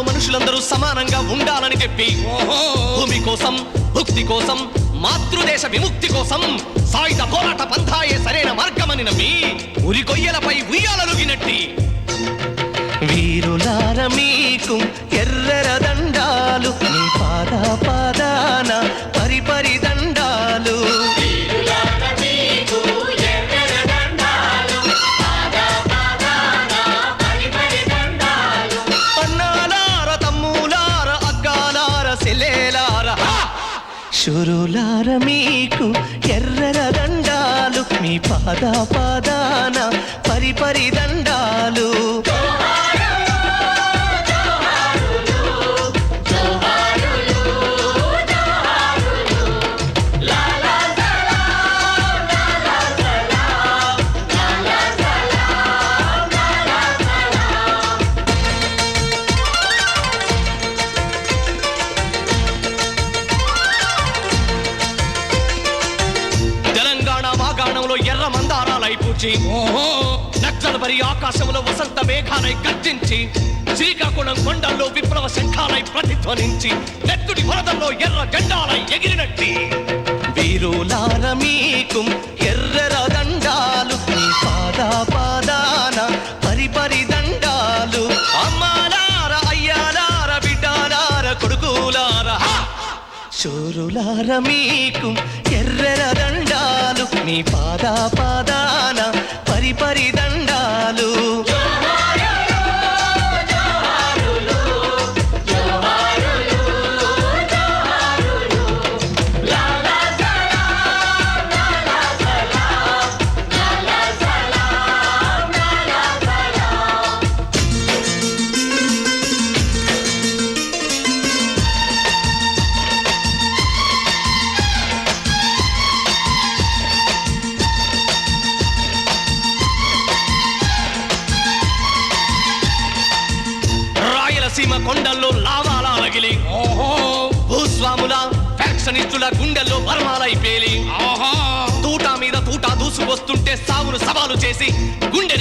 మనుషులందరూ సమానంగా ఉండాలని చెప్పి భూమి కోసం భుక్తి కోసం మాతృదేశ విముక్తి కోసం సాయుధ పోరాట పంథాయే సరైన మార్గమని నమ్మి ఉరి కొయ్యలపై ఉయ్యాలలుగినట్టి వీరులార మీకు ఎర్రర అగ్గాలార సెలేలార మీకు ఎర్రర దండాలు మీ పాద పాదాన పరిపరి మందారాలై పూచి. నక్సల్ పరి ఆకాశంలో వసంత మేఘాలై గర్జించి శ్రీకాకుళం కొండల్లో విప్లవ శంఖాలై ప్రతిధ్వనించి నెత్తుడి వరదల్లో ఎర్ర జెండాలై ఎగిరినట్టి. వీరులార మీకు ఎర్రర దండాలు పాదా పాద పాదాన పరిపరి దండాలు. అమ్మాలార అయ్యాలార బిడ్డాలార కొడుకులార. హా! శూరులార మీకు ఎర్ర దండాలు నీ పాదా పాదాన పరిపరి దండాలు. రాయలసీమ కొండల్లో లావాలా రగిలి భూస్వాముల ఫ్యాక్షనిస్టుల గుండెల్లో బర్మాలై పేలి. తూటా మీద తూటా దూసుకొస్తుంటే సావును సవాలు చేసి గుండె